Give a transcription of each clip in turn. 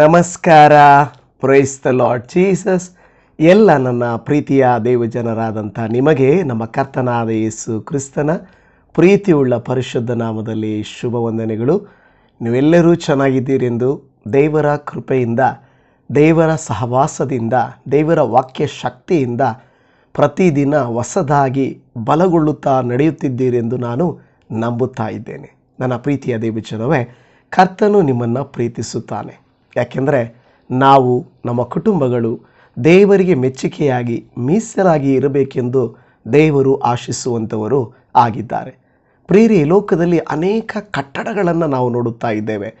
ನಮಸ್ಕಾರ. Praise the lord Jesus ಎಲ್ಲ ನನ್ನ ಪ್ರೀತಿಯ ದೇವಜನರಾದಂಥ ನಿಮಗೆ, ನಮ್ಮ ಕರ್ತನಾದ ಯೇಸು ಕ್ರಿಸ್ತನ ಪ್ರೀತಿಯುಳ್ಳ ಪರಿಶುದ್ಧ ನಾಮದಲ್ಲಿ ಶುಭ ವಂದನೆಗಳು. ನೀವೆಲ್ಲರೂ ಚೆನ್ನಾಗಿದ್ದೀರೆಂದು ದೇವರ ಕೃಪೆಯಿಂದ, ದೇವರ ಸಹವಾಸದಿಂದ, ದೇವರ ವಾಕ್ಯ ಶಕ್ತಿಯಿಂದ ಪ್ರತಿದಿನ ಹೊಸದಾಗಿ ಬಲಗೊಳ್ಳುತ್ತಾ ನಡೆಯುತ್ತಿದ್ದೀರೆಂದು ನಾನು ನಂಬುತ್ತಾ ಇದ್ದೇನೆ. ನನ್ನ ಪ್ರೀತಿಯ ದೇವಜನವೇ, ಕರ್ತನು ನಿಮ್ಮನ್ನು ಪ್ರೀತಿಸುತ್ತಾನೆ. ಯಾಕೆಂದರೆ ನಾವು ನಮ್ಮ ಕುಟುಂಬಗಳು ದೇವರಿಗೆ ಮೆಚ್ಚುಗೆಯಾಗಿ ಮೀಸಲಾಗಿ ಇರಬೇಕೆಂದು ದೇವರು ಆಶಿಸುವಂಥವರು ಆಗಿದ್ದಾರೆ. ಪ್ರೀರಿ ಲೋಕದಲ್ಲಿ ಅನೇಕ ಕಟ್ಟಡಗಳನ್ನು ನಾವು ನೋಡುತ್ತಾ ಇದ್ದೇವೆ.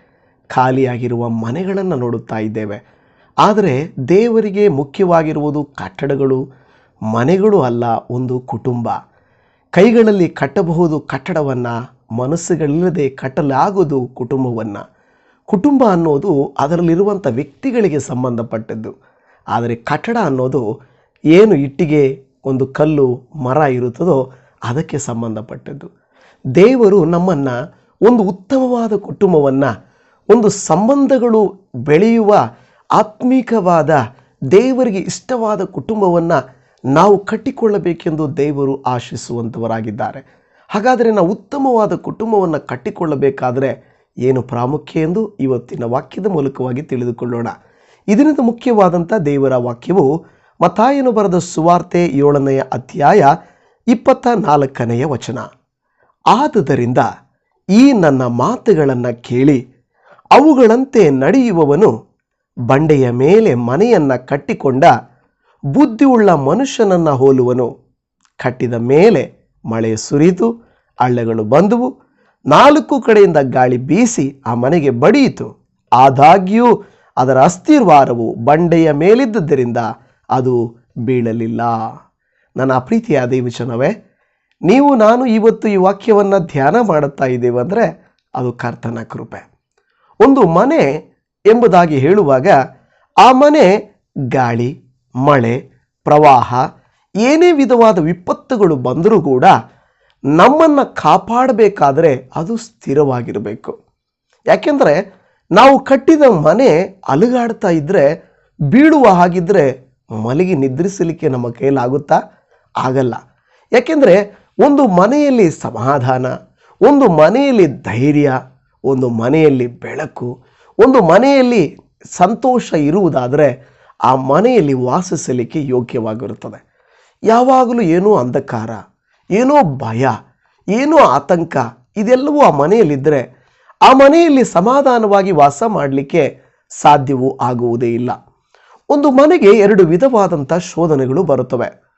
ಖಾಲಿಯಾಗಿರುವ ಮನೆಗಳನ್ನು ನೋಡುತ್ತಾ ಇದ್ದೇವೆ. ಆದರೆ ದೇವರಿಗೆ ಮುಖ್ಯವಾಗಿರುವುದು ಕಟ್ಟಡಗಳು. ಮನೆಗಳು ಅಲ್ಲ, ಒಂದು ಕುಟುಂಬ. ಕೈಗಳಲ್ಲಿ ಕಟ್ಟಬಹುದು ಕಟ್ಟಡವನ್ನು, ಮನಸ್ಸುಗಳಿಲ್ಲದೆ ಕಟ್ಟಲಾಗದು ಕುಟುಂಬವನ್ನು. ಕುಟುಂಬ ಅನ್ನೋದು ಅದರಲ್ಲಿರುವಂಥ ವ್ಯಕ್ತಿಗಳಿಗೆ ಸಂಬಂಧಪಟ್ಟದ್ದು. ಆದರೆ ಕಟ್ಟಡ ಅನ್ನೋದು ಏನು ಇಟ್ಟಿಗೆ, ಒಂದು ಕಲ್ಲು, ಮರ ಇರುತ್ತದೋ ಅದಕ್ಕೆ ಸಂಬಂಧಪಟ್ಟದ್ದು. ದೇವರು ನಮ್ಮನ್ನು ಒಂದು ಉತ್ತಮವಾದ ಕುಟುಂಬವನ್ನು, ಒಂದು ಸಂಬಂಧಗಳು ಬೆಳೆಯುವ ಆತ್ಮೀಕವಾದ ದೇವರಿಗೆ ಇಷ್ಟವಾದ ಕುಟುಂಬವನ್ನು ನಾವು ಕಟ್ಟಿಕೊಳ್ಳಬೇಕೆಂದು ದೇವರು ಆಶಿಸುವಂಥವರಾಗಿದ್ದಾರೆ ಹಾಗಾದರೆ ನಾವು ಉತ್ತಮವಾದ ಕುಟುಂಬವನ್ನು ಕಟ್ಟಿಕೊಳ್ಳಬೇಕಾದರೆ ಏನು ಪ್ರಾಮುಖ್ಯ ಎಂದು ಇವತ್ತಿನ ವಾಕ್ಯದ ಮೂಲಕವಾಗಿ ತಿಳಿದುಕೊಳ್ಳೋಣ. ಇದರಿಂದ ಮುಖ್ಯವಾದಂಥ ದೇವರ ವಾಕ್ಯವು ಮತಾಯನು ಬರೆದ ಸುವಾರ್ತೆ ಏಳನೆಯ ಅಧ್ಯಾಯ ಇಪ್ಪತ್ತ ನಾಲ್ಕನೆಯ ವಚನ. ಆದುದರಿಂದ ಈ ನನ್ನ ಮಾತುಗಳನ್ನು ಕೇಳಿ ಅವುಗಳಂತೆ ನಡೆಯುವವನು ಬಂಡೆಯ ಮೇಲೆ ಮನೆಯನ್ನು ಕಟ್ಟಿಕೊಂಡ ಬುದ್ಧಿಯುಳ್ಳ ಮನುಷ್ಯನನ್ನು ಹೋಲುವನು. ಕಟ್ಟಿದ ಮೇಲೆ ಮಳೆ ಸುರಿದು ಹಳ್ಳೆಗಳು ಬಂದುವು. ನಾಲ್ಕು ಕಡೆಯಿಂದ ಗಾಳಿ ಬೀಸಿ ಆ ಮನೆಗೆ ಬಡಿಯಿತು. ಆದಾಗ್ಯೂ ಅದರ ಅಸ್ಥಿರ್ವಾರವು ಬಂಡೆಯ ಮೇಲಿದ್ದುದರಿಂದ ಅದು ಬೀಳಲಿಲ್ಲ. ನನ್ನ ಪ್ರೀತಿಯ ದೇವಚನವೇ ನೀವು ನಾನು ಇವತ್ತು ಈ ವಾಕ್ಯವನ್ನು ಧ್ಯಾನ ಮಾಡುತ್ತಾ ಇದ್ದೇವೆ ಅಂದರೆ ಅದು ಕರ್ತನ ಕೃಪೆ. ಒಂದು ಮನೆ ಎಂಬುದಾಗಿ ಹೇಳುವಾಗ ಆ ಮನೆ ಗಾಳಿ, ಮಳೆ, ಪ್ರವಾಹ, ಏನೇ ವಿಧವಾದ ವಿಪತ್ತುಗಳು ಬಂದರೂ ಕೂಡ ನಮ್ಮನ್ನು ಕಾಪಾಡಬೇಕಾದರೆ ಅದು ಸ್ಥಿರವಾಗಿರಬೇಕು. ಯಾಕೆಂದರೆ ನಾವು ಕಟ್ಟಿದ ಮನೆ ಅಲುಗಾಡ್ತಾ ಇದ್ದರೆ ಬೀಳುವ ಹಾಗಿದ್ದರೆ ಮಲಗಿ ನಿದ್ರಿಸಲಿಕ್ಕೆ ನಮ್ಮ ಕೈಲಾಗುತ್ತಾ? ಆಗಲ್ಲ. ಯಾಕೆಂದರೆ ಒಂದು ಮನೆಯಲ್ಲಿ ಸಮಾಧಾನ, ಒಂದು ಮನೆಯಲ್ಲಿ ಧೈರ್ಯ, ಒಂದು ಮನೆಯಲ್ಲಿ ಬೆಳಕು, ಒಂದು ಮನೆಯಲ್ಲಿ ಸಂತೋಷ ಇರುವುದಾದರೆ ಆ ಮನೆಯಲ್ಲಿ ವಾಸಿಸಲಿಕ್ಕೆ ಯೋಗ್ಯವಾಗಿರುತ್ತದೆ. ಯಾವಾಗಲೂ ಏನೂ ಅಂಧಕಾರ ಏನೋ ಭಯ, ಏನೋ ಆತಂಕ, ಇದೆಲ್ಲವೂ ಆ ಮನೆಯಲ್ಲಿದ್ದರೆ ಆ ಮನೆಯಲ್ಲಿ ಸಮಾಧಾನವಾಗಿ ವಾಸ ಮಾಡಲಿಕ್ಕೆ ಸಾಧ್ಯವೂ ಆಗುವುದೇ ಇಲ್ಲ. ಒಂದು ಮನೆಗೆ ಎರಡು ವಿಧವಾದಂಥ ಶೋಧನೆಗಳು ಬರುತ್ತವೆ.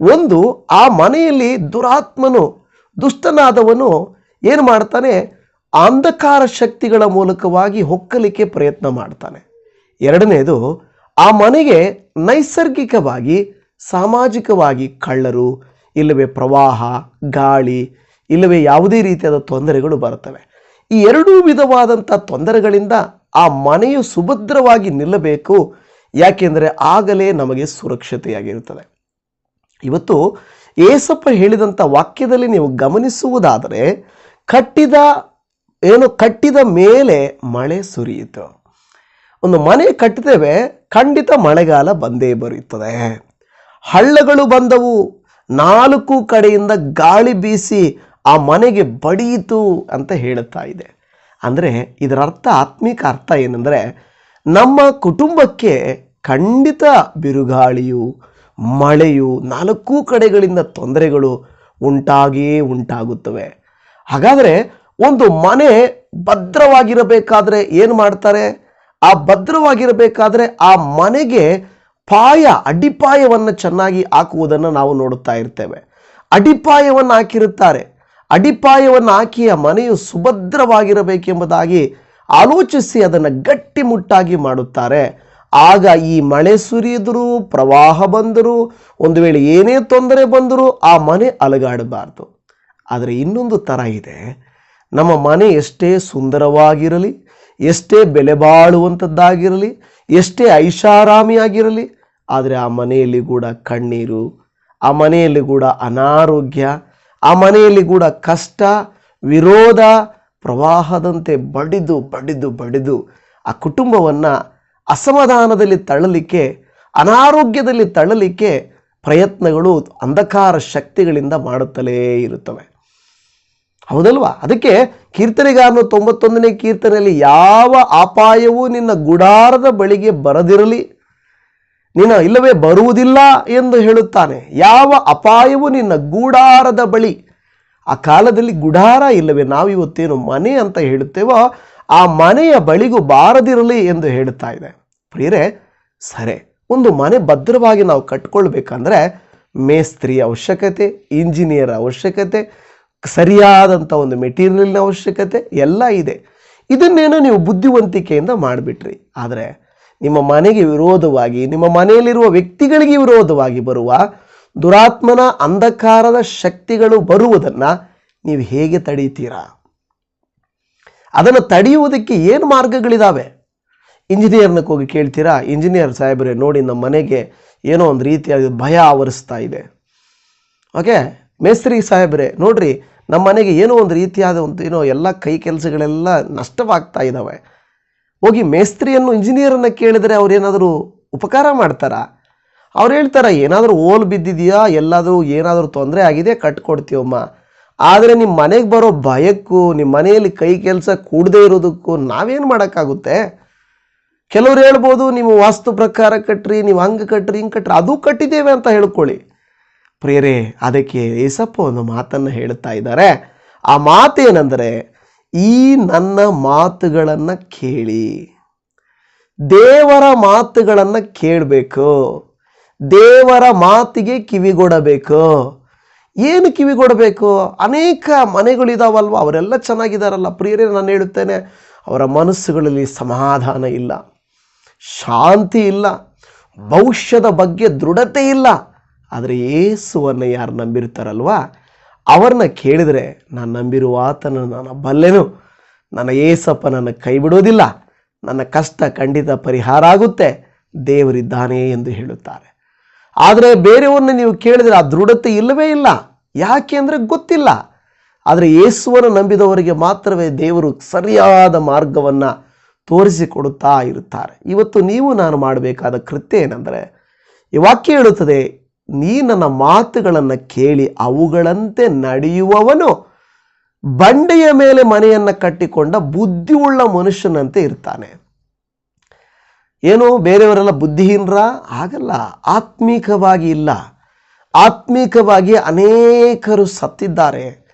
ಒಂದು, ಆ ಮನೆಯಲ್ಲಿ ದುರಾತ್ಮನು, ದುಷ್ಟನಾದವನು ಏನು ಮಾಡ್ತಾನೆ? ಅಂಧಕಾರ ಶಕ್ತಿಗಳ ಮೂಲಕವಾಗಿ ಹೊಕ್ಕಲಿಕ್ಕೆ ಪ್ರಯತ್ನ ಮಾಡ್ತಾನೆ. ಎರಡನೇದು, ಆ ಮನೆಗೆ ನೈಸರ್ಗಿಕವಾಗಿ, ಸಾಮಾಜಿಕವಾಗಿ ಕಳ್ಳರು ಇಲ್ಲವೇ ಪ್ರವಾಹ, ಗಾಳಿ, ಇಲ್ಲವೇ ಯಾವುದೇ ರೀತಿಯಾದ ತೊಂದರೆಗಳು ಬರುತ್ತವೆ. ಈ ಎರಡೂ ವಿಧವಾದಂಥ ತೊಂದರೆಗಳಿಂದ ಆ ಮನೆಯು ಸುಭದ್ರವಾಗಿ ನಿಲ್ಲಬೇಕು. ಯಾಕೆಂದರೆ ಆಗಲೇ ನಮಗೆ ಸುರಕ್ಷತೆಯಾಗಿರುತ್ತದೆ. ಇವತ್ತು ಏಸಪ್ಪ ಹೇಳಿದಂಥ ವಾಕ್ಯದಲ್ಲಿ ನೀವು ಗಮನಿಸುವುದಾದರೆ, ಕಟ್ಟಿದ, ಏನು ಕಟ್ಟಿದ ಮೇಲೆ ಮಳೆ ಸುರಿಯಿತು. ಒಂದು ಮನೆ ಕಟ್ಟಿದೇವೆ ಖಂಡಿತ ಮಳೆಗಾಲ ಬಂದೇ ಬರುತ್ತದೆ. ಹಳ್ಳಗಳು ಬಂದವು ನಾಲ್ಕು ಕಡೆಯಿಂದ ಗಾಳಿ ಬೀಸಿ ಆ ಮನೆಗೆ ಬಡಿಯಿತು ಅಂತ ಹೇಳುತ್ತಾ ಇದೆ. ಅಂದರೆ ಇದರ ಅರ್ಥ, ಆತ್ಮಿಕ ಅರ್ಥ ಏನಂದರೆ ನಮ್ಮ ಕುಟುಂಬಕ್ಕೆ ಖಂಡಿತ ಬಿರುಗಾಳಿಯು, ಮಳೆಯು, ನಾಲ್ಕು ಕಡೆಗಳಿಂದ ತೊಂದರೆಗಳು ಉಂಟಾಗಿಯೇ ಉಂಟಾಗುತ್ತವೆ. ಹಾಗಾದರೆ ಒಂದು ಮನೆ ಭದ್ರವಾಗಿರಬೇಕಾದ್ರೆ ಏನು ಮಾಡ್ತಾರೆ? ಆ ಭದ್ರವಾಗಿರಬೇಕಾದ್ರೆ ಆ ಮನೆಗೆ ಪಾಯ, ಅಡಿಪಾಯವನ್ನು ಚೆನ್ನಾಗಿ ಹಾಕುವುದನ್ನು ನಾವು ನೋಡುತ್ತಾ ಇರ್ತೇವೆ. ಅಡಿಪಾಯವನ್ನು ಹಾಕಿರುತ್ತಾರೆ. ಅಡಿಪಾಯವನ್ನು ಹಾಕಿ ಆ ಮನೆಯು ಸುಭದ್ರವಾಗಿರಬೇಕೆಂಬುದಾಗಿ ಆಲೋಚಿಸಿ ಅದನ್ನು ಗಟ್ಟಿಮುಟ್ಟಾಗಿ ಮಾಡುತ್ತಾರೆ. ಆಗ ಈ ಮಳೆ ಸುರಿಯಿದರೂ ಪ್ರವಾಹ ಬಂದರೂ, ಒಂದು ವೇಳೆ ಏನೇ ತೊಂದರೆ ಬಂದರೂ ಆ ಮನೆ ಅಲಗಾಡಬಾರ್ದು. ಆದರೆ ಇನ್ನೊಂದು ಥರ ಇದೆ. ನಮ್ಮ ಮನೆ ಎಷ್ಟೇ ಸುಂದರವಾಗಿರಲಿ, ಎಷ್ಟೇ ಬೆಲೆ ಬಾಳುವಂಥದ್ದಾಗಿರಲಿ ಎಷ್ಟೇ ಐಷಾರಾಮಿಯಾಗಿರಲಿ ಆದರೆ ಆ ಮನೆಯಲ್ಲಿ ಕೂಡ ಕಣ್ಣೀರು, ಆ ಮನೆಯಲ್ಲಿ ಕೂಡ ಅನಾರೋಗ್ಯ, ಆ ಮನೆಯಲ್ಲಿ ಕೂಡ ಕಷ್ಟ, ವಿರೋಧ ಪ್ರವಾಹದಂತೆ ಬಡಿದು ಬಡಿದು ಬಡಿದು ಆ ಕುಟುಂಬವನ್ನು ಅಸಮಾಧಾನದಲ್ಲಿ ತಳ್ಳಲಿಕ್ಕೆ, ಅನಾರೋಗ್ಯದಲ್ಲಿ ತಳ್ಳಲಿಕ್ಕೆ ಪ್ರಯತ್ನಗಳು ಅಂಧಕಾರ ಶಕ್ತಿಗಳಿಂದ ಮಾಡುತ್ತಲೇ ಇರುತ್ತವೆ. ಹೌದಲ್ವಾ? ಅದಕ್ಕೆ ಕೀರ್ತನೆಗಾರನು ತೊಂಬತ್ತೊಂದನೇ ಕೀರ್ತನೆಯಲ್ಲಿ ಯಾವ ಅಪಾಯವೂ ನಿನ್ನ ಗುಡಾರದ ಬಳಿಗೆ ಬರದಿರಲಿ. ನಿನ್ನ ಇಲ್ಲವೇ ಬರುವುದಿಲ್ಲ ಎಂದು ಹೇಳುತ್ತಾನೆ. ಯಾವ ಅಪಾಯವು ನಿನ್ನ ಗೂಡಾರದ ಬಳಿ, ಆ ಕಾಲದಲ್ಲಿ ಗುಡಾರ ಇಲ್ಲವೇ ನಾವು ಇವತ್ತೇನು ಮನೆ ಅಂತ ಹೇಳುತ್ತೇವೋ, ಆ ಮನೆಯ ಬಳಿಗೂ ಬಾರದಿರಲಿ ಎಂದು ಹೇಳುತ್ತಾ ಇದೆ. ಪ್ರಿಯರೇ, ಸರಿ, ಒಂದು ಮನೆ ಭದ್ರವಾಗಿ ನಾವು ಕಟ್ಕೊಳ್ಬೇಕಂದ್ರೆ ಮೇಸ್ತ್ರಿ ಅವಶ್ಯಕತೆ, ಇಂಜಿನಿಯರ್ ಅವಶ್ಯಕತೆ, ಸರಿಯಾದಂಥ ಒಂದು ಮೆಟೀರಿಯಲ್ನ ಅವಶ್ಯಕತೆ ಎಲ್ಲ ಇದೆ. ಇದನ್ನೇನೋ ನೀವು ಬುದ್ಧಿವಂತಿಕೆಯಿಂದ ಮಾಡಿಬಿಟ್ರಿ. ಆದರೆ ನಿಮ್ಮ ಮನೆಗೆ ವಿರೋಧವಾಗಿ, ನಿಮ್ಮ ಮನೆಯಲ್ಲಿರುವ ವ್ಯಕ್ತಿಗಳಿಗೆ ವಿರೋಧವಾಗಿ ಬರುವ ದುರಾತ್ಮನ ಅಂಧಕಾರದ ಶಕ್ತಿಗಳು ಬರುವುದನ್ನು ನೀವು ಹೇಗೆ ತಡೀತೀರಾ ಅದನ್ನು ತಡೆಯುವುದಕ್ಕೆ ಏನು ಮಾರ್ಗಗಳಿದ್ದಾವೆ ಇಂಜಿನಿಯರ್ನಕ್ಕೆ ಹೋಗಿ ಕೇಳ್ತೀರಾ? ಇಂಜಿನಿಯರ್ ಸಾಹೇಬ್ರೆ, ನೋಡಿ ನಮ್ಮ ಮನೆಗೆ ಏನೋ ಒಂದು ರೀತಿಯಾಗಿ ಭಯ ಆವರಿಸ್ತಾ ಇದೆ. ಓಕೆ? ಮೇಸ್ತ್ರಿ ಸಾಹೇಬ್ರೆ, ನೋಡ್ರಿ, ನಮ್ಮ ಮನೆಗೆ ಏನೋ ಒಂದು ರೀತಿಯಾದ ಒಂದು ಏನೋ ಎಲ್ಲ ಕೈ ಕೆಲಸಗಳೆಲ್ಲ ನಷ್ಟವಾಗ್ತಾ ಇದ್ದಾವೆ ಹೋಗಿ ಮೇಸ್ತ್ರಿಯನ್ನು ಇಂಜಿನಿಯರನ್ನು ಕೇಳಿದರೆ ಅವ್ರೇನಾದರೂ ಉಪಕಾರ ಮಾಡ್ತಾರಾ? ಅವ್ರು ಹೇಳ್ತಾರೆ, ಏನಾದರೂ ಓಲ್ ಬಿದ್ದಿದೆಯಾ? ಎಲ್ಲಾದರೂ ಏನಾದರೂ ತೊಂದರೆ ಆಗಿದೆ? ಕಟ್ಕೊಡ್ತೀವಮ್ಮ ಆದರೆ ನಿಮ್ಮ ಮನೆಗೆ ಬರೋ ಭಯಕ್ಕೂ ನಿಮ್ಮ ಮನೆಯಲ್ಲಿ ಕೈ ಕೆಲಸ ಕೂಡದೇ ಇರೋದಕ್ಕೂ ನಾವೇನು ಮಾಡೋಕ್ಕಾಗುತ್ತೆ? ಕೆಲವ್ರು ಹೇಳ್ಬೋದು, ನೀವು ವಾಸ್ತು ಪ್ರಕಾರ ಕಟ್ರಿ, ನೀವು ಹಂಗೆ ಕಟ್ರಿ, ಹಿಂಗೆ ಕಟ್ರಿ, ಅದು ಕಟ್ಟಿದ್ದೇವೆ ಅಂತ ಹೇಳ್ಕೊಳ್ಳಿ. ಪ್ರೇರೆ ಅದಕ್ಕೆ ಏಸಪ್ಪ ಒಂದು ಮಾತನ್ನು ಹೇಳ್ತಾ ಇದ್ದಾರೆ. ಆ ಮಾತೇನೆಂದರೆ ಈ ನನ್ನ ಮಾತುಗಳನ್ನು ಕೇಳಿ. ದೇವರ ಮಾತುಗಳನ್ನು ಕೇಳಬೇಕು. ದೇವರ ಮಾತಿಗೆ ಕಿವಿಗೊಡಬೇಕು ಏನು ಕಿವಿಗೊಡಬೇಕು ಅನೇಕ ಮನೆಗಳಿದಾವಲ್ವ ಅವರೆಲ್ಲ ಚೆನ್ನಾಗಿದ್ದಾರಲ್ಲ ಪ್ರಿಯರೇ, ನಾನು ಹೇಳುತ್ತೇನೆ, ಅವರ ಮನಸ್ಸುಗಳಲ್ಲಿ ಸಮಾಧಾನ ಇಲ್ಲ. ಶಾಂತಿ ಇಲ್ಲ. ಭವಿಷ್ಯದ ಬಗ್ಗೆ ದೃಢತೆ ಇಲ್ಲ. ಆದರೆ ಯೇಸುವನ್ನು ಯಾರು ನಂಬಿರ್ತಾರಲ್ವಾ? ಅವ್ರನ್ನ ಕೇಳಿದರೆ ನಾನು ನಂಬಿರುವ ಆತನ ನಾನು ಬಲ್ಲೆನು ನನ್ನ ಏಸಪ್ಪ ನನ್ನ ಕೈ ಬಿಡೋದಿಲ್ಲ ನನ್ನ ಕಷ್ಟ ಖಂಡಿತ ಪರಿಹಾರ ಆಗುತ್ತೆ. ದೇವರಿದ್ದಾನೆ ಎಂದು ಹೇಳುತ್ತಾರೆ. ಆದರೆ ಬೇರೆಯವ್ರನ್ನ ನೀವು ಕೇಳಿದರೆ ಆ ದೃಢತೆ ಇಲ್ಲವೇ ಇಲ್ಲ. ಯಾಕೆ ಅಂದರೆ ಗೊತ್ತಿಲ್ಲ. ಆದರೆ ಯೇಸುವನ್ನು ನಂಬಿದವರಿಗೆ ಮಾತ್ರವೇ ದೇವರು ಸರಿಯಾದ ಮಾರ್ಗವನ್ನು ತೋರಿಸಿಕೊಡುತ್ತಾ ಇರುತ್ತಾರೆ. ಇವತ್ತು ನೀವು ನಾನು ಮಾಡಬೇಕಾದ ಕೃತ್ಯ ಏನೆಂದರೆ, ಈ ವಾಕ್ಯ ಹೇಳುತ್ತದೆ ನೀ ನನ್ನ ಮಾತುಗಳನ್ನು ಕೇಳಿ ಅವುಗಳಂತೆ ನಡೆಯುವವನು ಬಂಡೆಯ ಮೇಲೆ ಮನೆಯನ್ನು ಕಟ್ಟಿಕೊಂಡ ಬುದ್ಧಿಯುಳ್ಳ ಮನುಷ್ಯನಂತೆ ಇರ್ತಾನೆ. ಏನು ಬೇರೆಯವರೆಲ್ಲ ಬುದ್ಧಿಹೀನರ? ಆಗಲ್ಲ ಆತ್ಮೀಕವಾಗಿ ಇಲ್ಲ. ಆತ್ಮೀಕವಾಗಿ ಅನೇಕರು ಸತ್ತಿದ್ದಾರೆ.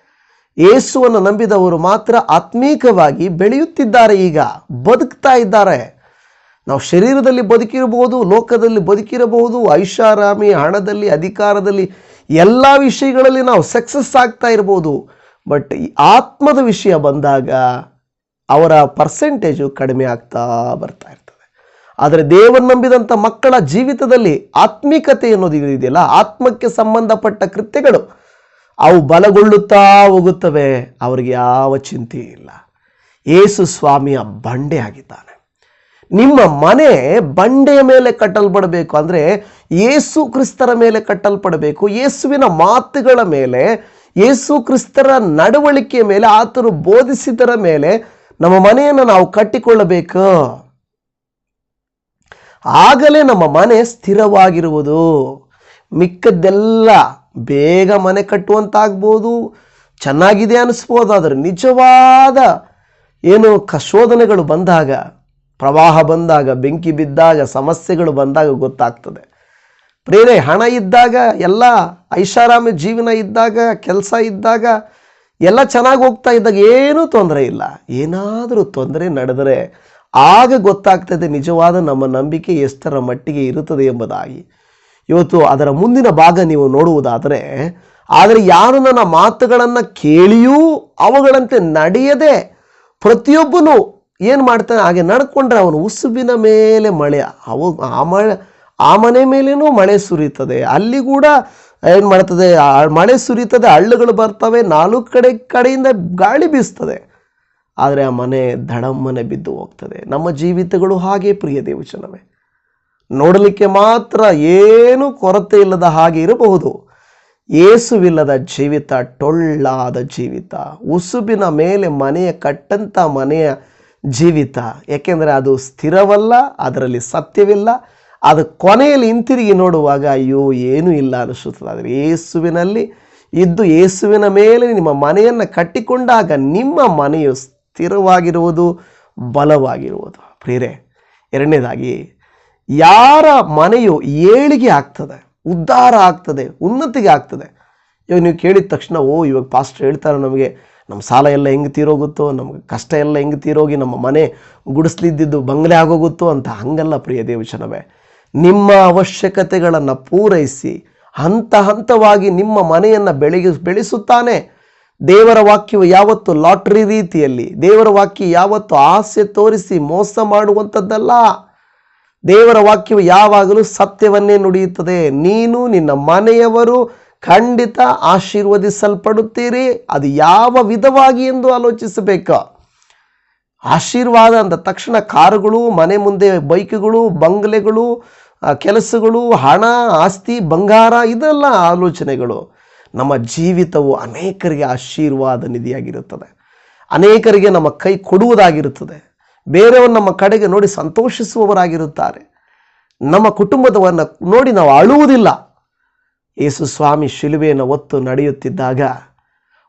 ಯೇಸುವನ್ನು ನಂಬಿದವರು ಮಾತ್ರ ಆತ್ಮೀಕವಾಗಿ ಬೆಳೆಯುತ್ತಿದ್ದಾರೆ ಈಗ, ಬದುಕ್ತಾ ಇದ್ದಾರೆ. ನಾವು ಶರೀರದಲ್ಲಿ ಬದುಕಿರಬಹುದು, ಲೋಕದಲ್ಲಿ ಬದುಕಿರಬಹುದು, ಐಷಾರಾಮಿ ಹಣದಲ್ಲಿ, ಅಧಿಕಾರದಲ್ಲಿ ಎಲ್ಲ ವಿಷಯಗಳಲ್ಲಿ ನಾವು ಸಕ್ಸಸ್ ಆಗ್ತಾ ಇರ್ಬೋದು ಬಟ್ ಈ ಆತ್ಮದ ವಿಷಯ ಬಂದಾಗ ಅವರ ಪರ್ಸೆಂಟೇಜು ಕಡಿಮೆ ಆಗ್ತಾ ಬರ್ತಾ ಇರ್ತದೆ. ಆದರೆ ದೇವರು ನಂಬಿದಂಥ ಮಕ್ಕಳ ಜೀವಿತದಲ್ಲಿ ಆತ್ಮಿಕತೆ ಅನ್ನೋದು ಇದೆಯಲ್ಲ, ಆತ್ಮಕ್ಕೆ ಸಂಬಂಧಪಟ್ಟ ಕೃತ್ಯಗಳು, ಅವು ಬಲಗೊಳ್ಳುತ್ತಾ ಹೋಗುತ್ತವೆ, ಅವರಿಗೆ ಯಾವ ಚಿಂತೆ ಇಲ್ಲ. ಏಸು ಸ್ವಾಮಿಯ ಬಂಡೆ ಆಗಿದ್ದಾನೆ ನಿಮ್ಮ ಮನೆ ಬಂಡೆಯ ಮೇಲೆ ಕಟ್ಟಲ್ಪಡಬೇಕು ಅಂದರೆ ಯೇಸು ಕ್ರಿಸ್ತರ ಮೇಲೆ ಕಟ್ಟಲ್ಪಡಬೇಕು. ಯೇಸುವಿನ ಮಾತುಗಳ ಮೇಲೆ ಯೇಸು ಕ್ರಿಸ್ತರ ನಡವಳಿಕೆಯ ಮೇಲೆ, ಆತನು ಬೋಧಿಸಿದರ ಮೇಲೆ ನಮ್ಮ ಮನೆಯನ್ನು ನಾವು ಕಟ್ಟಿಕೊಳ್ಳಬೇಕು. ಆಗಲೇ ನಮ್ಮ ಮನೆ ಸ್ಥಿರವಾಗಿರುವುದು. ಮಿಕ್ಕದ್ದೆಲ್ಲ ಬೇಗ ಮನೆ ಕಟ್ಟುವಂತಾಗ್ಬೋದು. ಚೆನ್ನಾಗಿದೆ ಅನಿಸ್ಬೋದು ಆದರೆ ನಿಜವಾದ ಏನು ಕಶೋಧನೆಗಳು ಶೋಧನೆಗಳು ಬಂದಾಗ ಪ್ರವಾಹ ಬಂದಾಗ, ಬೆಂಕಿ ಬಿದ್ದಾಗ, ಸಮಸ್ಯೆಗಳು ಬಂದಾಗ ಗೊತ್ತಾಗ್ತದೆ. ಪ್ರೇರೆ ಹಣ ಇದ್ದಾಗ, ಎಲ್ಲ ಐಷಾರಾಮಿ ಜೀವನ ಇದ್ದಾಗ, ಕೆಲಸ ಇದ್ದಾಗ, ಎಲ್ಲ ಚೆನ್ನಾಗಿ ಹೋಗ್ತಾ ಇದ್ದಾಗ ಏನೂ ತೊಂದರೆ ಇಲ್ಲ. ಏನಾದರೂ ತೊಂದರೆ ನಡೆದರೆ ಆಗ ಗೊತ್ತಾಗ್ತದೆ ನಿಜವಾದ ನಮ್ಮ ನಂಬಿಕೆ ಎಷ್ಟರ ಮಟ್ಟಿಗೆ ಇರುತ್ತದೆ ಎಂಬುದಾಗಿ. ಇವತ್ತು ಅದರ ಮುಂದಿನ ಭಾಗ ನೀವು ನೋಡುವುದಾದರೆ, ಆದರೆ ಯಾರು ನನ್ನ ಮಾತುಗಳನ್ನು ಕೇಳಿಯೂ ಅವುಗಳಂತೆ ನಡೆಯದೆ ಪ್ರತಿಯೊಬ್ಬನು ಏನು ಮಾಡ್ತಾನೆ? ಹಾಗೆ ನಡ್ಕೊಂಡ್ರೆ ಅವನು ಉಸುಬಿನ ಮೇಲೆ ಮಳೆ. ಅವ ಆ ಮಳೆ, ಆ ಮನೆ ಮೇಲೇನೂ ಮಳೆ ಸುರಿತದೆ. ಅಲ್ಲಿ ಕೂಡ ಏನು ಮಾಡ್ತದೆ? ಮಳೆ ಸುರಿತದೆ, ಹಳ್ಳುಗಳು ಬರ್ತವೆ, ನಾಲ್ಕು ಕಡೆ ಕಡೆಯಿಂದ ಗಾಳಿ ಬೀಸ್ತದೆ. ಆದರೆ ಆ ಮನೆ ದಡಮ್ಮನೆ ಬಿದ್ದು ಹೋಗ್ತದೆ. ನಮ್ಮ ಜೀವಿತಗಳು ಹಾಗೆ ಪ್ರಿಯ ದೇವಚನವೇ ನೋಡಲಿಕ್ಕೆ ಮಾತ್ರ ಏನೂ ಕೊರತೆ ಇಲ್ಲದ ಹಾಗೆ ಇರಬಹುದು. ಏಸುವಿಲ್ಲದ ಜೀವಿತ, ಟೊಳ್ಳಾದ ಜೀವಿತ. ಉಸುಬಿನ ಮೇಲೆ ಮನೆಯ ಕಟ್ಟಂಥ ಮನೆಯ ಜೀವಿತ. ಏಕೆಂದರೆ ಅದು ಸ್ಥಿರವಲ್ಲ, ಅದರಲ್ಲಿ ಸತ್ಯವಿಲ್ಲ. ಅದು ಕೊನೆಯಲ್ಲಿ ಹಿಂತಿರುಗಿ ನೋಡುವಾಗ ಅಯ್ಯೋ, ಏನೂ ಇಲ್ಲ ಅನಿಸುತ್ತದೆ. ಆದರೆ ಯೇಸುವಿನಲ್ಲಿ ಇದ್ದು ಯೇಸುವಿನ ಮೇಲೆ ನಿಮ್ಮ ಮನೆಯನ್ನು ಕಟ್ಟಿಕೊಂಡಾಗ ನಿಮ್ಮ ಮನೆಯು ಸ್ಥಿರವಾಗಿರುವುದು, ಬಲವಾಗಿರುವುದು. ಪ್ರಿಯರೇ, ಎರಡನೇದಾಗಿ, ಯಾರ ಮನೆಯು ಏಳಿಗೆ ಆಗ್ತದೆ, ಉದ್ಧಾರ ಆಗ್ತದೆ, ಉನ್ನತಿಗೆ ಆಗ್ತದೆ. ಇವಾಗ ನೀವು ಕೇಳಿದ ತಕ್ಷಣ, ಓ, ಇವಾಗ ಪಾಸ್ಟರ್ ಹೇಳ್ತಾರೆ ನಮಗೆ ನಮ್ಮ ಸಾಲ ಎಲ್ಲ ಹೆಂಗೆ ತೀರೋಗುತ್ತೋ, ನಮ್ಗೆ ಕಷ್ಟ ಎಲ್ಲ ಹೆಂಗೆ ತೀರೋಗಿ ನಮ್ಮ ಮನೆ ಗುಡಿಸ್ಲಿದ್ದಿದ್ದು ಬಂಗ್ಲೆ ಆಗೋಗುತ್ತೋ ಅಂತ ಹಂಗಲ್ಲ ಪ್ರಿಯ ದೇವಚನವೇ ನಿಮ್ಮ ಅವಶ್ಯಕತೆಗಳನ್ನು ಪೂರೈಸಿ, ಹಂತ ಹಂತವಾಗಿ ನಿಮ್ಮ ಮನೆಯನ್ನು ಬೆಳಗಿ ಬೆಳೆಸುತ್ತಾನೆ. ದೇವರ ವಾಕ್ಯವು ಯಾವತ್ತು ಲಾಟ್ರಿ ರೀತಿಯಲ್ಲಿ, ದೇವರ ವಾಕ್ಯ ಯಾವತ್ತು ಆಸೆ ತೋರಿಸಿ ಮೋಸ ಮಾಡುವಂಥದ್ದಲ್ಲ. ದೇವರ ವಾಕ್ಯವು ಯಾವಾಗಲೂ ಸತ್ಯವನ್ನೇ ನುಡಿಯುತ್ತದೆ. ನೀನು ನಿನ್ನ ಮನೆಯವರು ಖಂಡಿತ ಆಶೀರ್ವದಿಸಲ್ಪಡುತ್ತೀರಿ. ಅದು ಯಾವ ವಿಧವಾಗಿ ಎಂದು ಆಲೋಚಿಸಬೇಕು? ಆಶೀರ್ವಾದ ಅಂದ ತಕ್ಷಣ ಕಾರುಗಳು, ಮನೆ ಮುಂದೆ ಬೈಕ್ಗಳು, ಬಂಗ್ಲೆಗಳು ಕೆಲಸಗಳು, ಹಣ, ಆಸ್ತಿ, ಬಂಗಾರ, ಇದೆಲ್ಲ ಆಲೋಚನೆಗಳು. ನಮ್ಮ ಜೀವಿತವು ಅನೇಕರಿಗೆ ಆಶೀರ್ವಾದ ನಿಧಿಯಾಗಿರುತ್ತದೆ. ಅನೇಕರಿಗೆ ನಮ್ಮ ಕೈ ಕೊಡುವುದಾಗಿರುತ್ತದೆ. ಬೇರೆಯವರು ನಮ್ಮ ಕಡೆಗೆ ನೋಡಿ ಸಂತೋಷಿಸುವವರಾಗಿರುತ್ತಾರೆ. ನಮ್ಮ ಕುಟುಂಬದವನ್ನು ನೋಡಿ ನಾವು ಅಳುವುದಿಲ್ಲ. ಯೇಸು ಸ್ವಾಮಿ ಶಿಲುಬೆಯನ್ನು ಒತ್ತು ನಡೆಯುತ್ತಿದ್ದಾಗ,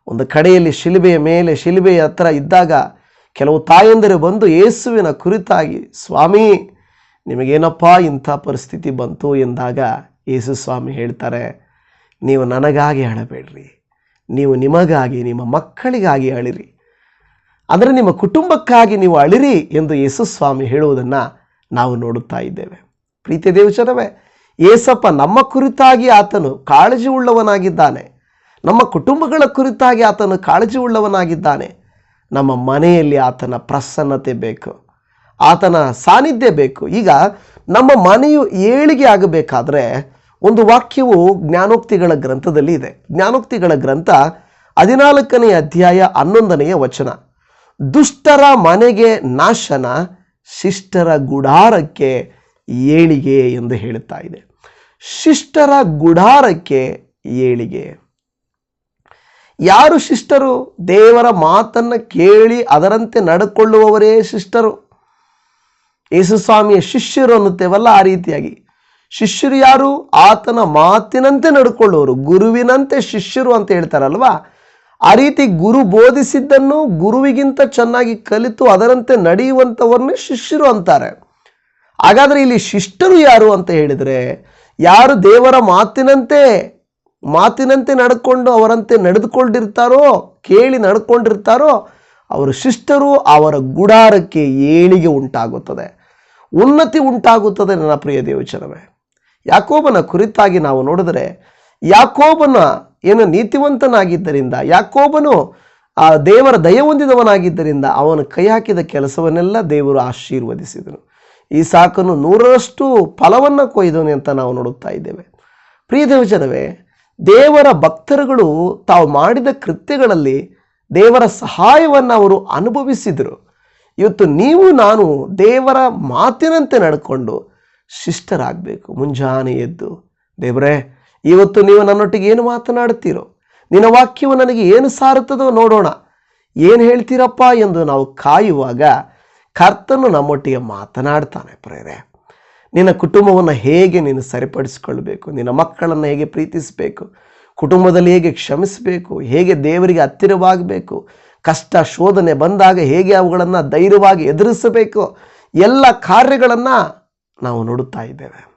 ಒಂದು ಕಡೆಯಲ್ಲಿ ಶಿಲುಬೆಯ ಮೇಲೆ ಶಿಲುಬೆಯ ಹತ್ರ ಇದ್ದಾಗ ಕೆಲವು ತಾಯಂದಿರು ಬಂದು ಯೇಸುವಿನ ಕುರಿತಾಗಿ, ಸ್ವಾಮಿ, ನಿಮಗೇನಪ್ಪ ಇಂಥ ಪರಿಸ್ಥಿತಿ ಬಂತು? ಎಂದಾಗ ಯೇಸು ಸ್ವಾಮಿ ಹೇಳ್ತಾರೆ, ನೀವು ನನಗಾಗಿ ಅಳಬೇಡ್ರಿ. ನೀವು ನಿಮಗಾಗಿ, ನಿಮ್ಮ ಮಕ್ಕಳಿಗಾಗಿ ಅಳಿರಿ. ಅಂದರೆ ನಿಮ್ಮ ಕುಟುಂಬಕ್ಕಾಗಿ ನೀವು ಅಳಿರಿ ಎಂದು ಯೇಸು ಸ್ವಾಮಿ ಹೇಳುವುದನ್ನು ನಾವು ನೋಡುತ್ತಾ ಇದ್ದೇವೆ. ಪ್ರೀತಿಯ ದೇವಚನವೇ ಏಸಪ್ಪ ನಮ್ಮ ಕುರಿತಾಗಿ ಆತನು ಕಾಳಜಿ ಉಳ್ಳವನಾಗಿದ್ದಾನೆ. ನಮ್ಮ ಕುಟುಂಬಗಳ ಕುರಿತಾಗಿ ಆತನು ಕಾಳಜಿ ಉಳ್ಳವನಾಗಿದ್ದಾನೆ. ನಮ್ಮ ಮನೆಯಲ್ಲಿ ಆತನ ಪ್ರಸನ್ನತೆ ಬೇಕು. ಆತನ ಸಾನ್ನಿಧ್ಯ ಬೇಕು. ಈಗ ನಮ್ಮ ಮನೆಯು ಏಳಿಗೆ ಆಗಬೇಕಾದ್ರೆ ಒಂದು ವಾಕ್ಯವು ಜ್ಞಾನೋಕ್ತಿಗಳ ಗ್ರಂಥದಲ್ಲಿ ಇದೆ. ಜ್ಞಾನೋಕ್ತಿಗಳ ಗ್ರಂಥ ಹದಿನಾಲ್ಕನೆಯ ಅಧ್ಯಾಯ ಹನ್ನೊಂದನೆಯ ವಚನ. ದುಷ್ಟರ ಮನೆಗೆ ನಾಶನ, ಶಿಷ್ಟರ ಗುಡಾರಕ್ಕೆ ಏಳಿಗೆ ಎಂದು ಹೇಳುತ್ತಾ ಇದೆ. ಶಿಷ್ಟರ ಗುಡಾರಕ್ಕೆ ಏಳಿಗೆ. ಯಾರು ಶಿಷ್ಟರು? ದೇವರ ಮಾತನ್ನು ಕೇಳಿ ಅದರಂತೆ ನಡ್ಕೊಳ್ಳುವವರೇ ಶಿಷ್ಟರು. ಯೇಸುಸ್ವಾಮಿಯ ಶಿಷ್ಯರು ಅನ್ನುತ್ತೇವಲ್ಲ ಆ ರೀತಿಯಾಗಿ. ಶಿಷ್ಯರು ಯಾರು? ಆತನ ಮಾತಿನಂತೆ ನಡ್ಕೊಳ್ಳುವರು ಗುರುವಿನಂತೆ ಶಿಷ್ಯರು ಅಂತ ಹೇಳ್ತಾರಲ್ವಾ? ಆ ರೀತಿ ಗುರು ಬೋಧಿಸಿದ್ದನ್ನು ಗುರುವಿಗಿಂತ ಚೆನ್ನಾಗಿ ಕಲಿತು ಅದರಂತೆ ನಡೆಯುವಂಥವ್ರನ್ನೇ ಶಿಷ್ಯರು ಅಂತಾರೆ. ಹಾಗಾದರೆ ಇಲ್ಲಿ ಶಿಷ್ಟರು ಯಾರು ಅಂತ ಹೇಳಿದರೆ ಯಾರು ದೇವರ ಮಾತಿನಂತೆ ಮಾತಿನಂತೆ ನಡ್ಕೊಂಡು ಅವರಂತೆ ನಡೆದುಕೊಂಡಿರ್ತಾರೋ, ಕೇಳಿ ನಡ್ಕೊಂಡಿರ್ತಾರೋ, ಅವರು ಶಿಷ್ಟರು ಅವರ ಗುಡಾರಕ್ಕೆ ಏಳಿಗೆ ಉಂಟಾಗುತ್ತದೆ. ಉನ್ನತಿ ಉಂಟಾಗುತ್ತದೆ ನನ್ನ ಪ್ರಿಯ ದೇವಚನವೇ ಯಾಕೋಬನ ಕುರಿತಾಗಿ ನಾವು ನೋಡಿದರೆ, ಯಾಕೋಬನ ಏನು ನೀತಿವಂತನಾಗಿದ್ದರಿಂದ, ಯಾಕೋಬನು ಆ ದೇವರ ದಯ ಹೊಂದಿದವನಾಗಿದ್ದರಿಂದ ಅವನು ಕೈ ಹಾಕಿದ ಕೆಲಸವನ್ನೆಲ್ಲ ದೇವರು ಆಶೀರ್ವದಿಸಿದನು. ಈ ಸಾಕನ್ನು ನೂರರಷ್ಟು ಫಲವನ್ನು ಕೊಯ್ದನು ಅಂತ ನಾವು ನೋಡುತ್ತಾ ಇದ್ದೇವೆ. ಪ್ರಿಯ ದೇವಜನವೇ, ದೇವರ ಭಕ್ತರುಗಳು ತಾವು ಮಾಡಿದ ಕೃತ್ಯಗಳಲ್ಲಿ ದೇವರ ಸಹಾಯವನ್ನು ಅವರು ಅನುಭವಿಸಿದರು. ಇವತ್ತು ನೀವು, ನಾನು ದೇವರ ಮಾತಿನಂತೆ ನಡ್ಕೊಂಡು ಶಿಷ್ಟರಾಗಬೇಕು. ಮುಂಜಾನೆ ಎದ್ದು, ದೇವರೇ, ಇವತ್ತು ನೀವು ನನ್ನೊಟ್ಟಿಗೆ ಏನು ಮಾತನಾಡುತ್ತೀರೋ, ನಿನ್ನ ವಾಕ್ಯವು ನನಗೆ ಏನು ಸಾರುತ್ತದೋ ನೋಡೋಣ. ಏನು ಹೇಳ್ತೀರಪ್ಪ ಎಂದು ನಾವು ಕಾಯುವಾಗ ಕರ್ತನು ನಮ್ಮೊಟ್ಟಿಗೆ ಮಾತನಾಡ್ತಾನೆ ಪ್ರೇರೆ ನಿನ್ನ ಕುಟುಂಬವನ್ನು ಹೇಗೆ ನೀನು ಸರಿಪಡಿಸಿಕೊಳ್ಬೇಕು ನಿನ್ನ ಮಕ್ಕಳನ್ನು ಹೇಗೆ ಪ್ರೀತಿಸಬೇಕು? ಕುಟುಂಬದಲ್ಲಿ ಹೇಗೆ ಕ್ಷಮಿಸಬೇಕು? ಹೇಗೆ ದೇವರಿಗೆ ಹತ್ತಿರವಾಗಬೇಕು? ಕಷ್ಟ, ಶೋಧನೆ ಬಂದಾಗ ಹೇಗೆ ಅವುಗಳನ್ನು ಧೈರ್ಯವಾಗಿ ಎದುರಿಸಬೇಕು? ಎಲ್ಲ ಕಾರ್ಯಗಳನ್ನು ನಾವು ನೋಡುತ್ತಾ ಇದ್ದೇವೆ.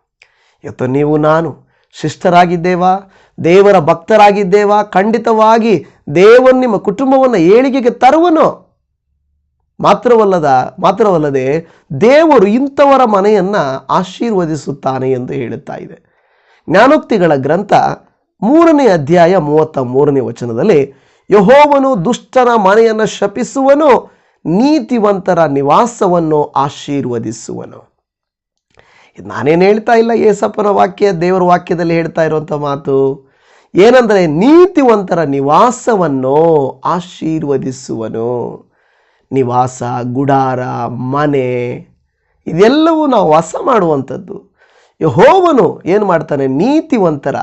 ಇವತ್ತು ನೀವು, ನಾನು ಶಿಷ್ಟರಾಗಿದ್ದೇವಾ? ದೇವರ ಭಕ್ತರಾಗಿದ್ದೇವಾ? ಖಂಡಿತವಾಗಿ ದೇವನು ನಿಮ್ಮ ಕುಟುಂಬವನ್ನು ಏಳಿಗೆಗೆ ತರುವನು. ಮಾತ್ರವಲ್ಲದ, ಮಾತ್ರವಲ್ಲದೆ ದೇವರು ಇಂಥವರ ಮನೆಯನ್ನು ಆಶೀರ್ವದಿಸುತ್ತಾನೆ ಎಂದು ಹೇಳುತ್ತಾ ಇದೆ. ಜ್ಞಾನೋಕ್ತಿಗಳ ಗ್ರಂಥ ಮೂರನೇ ಅಧ್ಯಾಯ ಮೂವತ್ತ ಮೂರನೇ ವಚನದಲ್ಲಿ, ಯಹೋವನು ದುಷ್ಟನ ಮನೆಯನ್ನು ಶಪಿಸುವನು, ನೀತಿವಂತರ ನಿವಾಸವನ್ನು ಆಶೀರ್ವದಿಸುವನು. ನಾನೇನು ಹೇಳ್ತಾ ಇಲ್ಲ ಏಸಪ್ಪನ ವಾಕ್ಯ, ದೇವರ ವಾಕ್ಯದಲ್ಲಿ ಹೇಳ್ತಾ ಇರುವಂಥ ಮಾತು? ಏನಂದರೆ ನೀತಿವಂತರ ನಿವಾಸವನ್ನು ಆಶೀರ್ವದಿಸುವನು. ನಿವಾಸ, ಗುಡಾರ, ಮನೆ, ಇದೆಲ್ಲವೂ ನಾವು ವಾಸ ಮಾಡುವಂಥದ್ದು. ಯಹೋವನು ಏನು ಮಾಡ್ತಾನೆ? ನೀತಿವಂತರ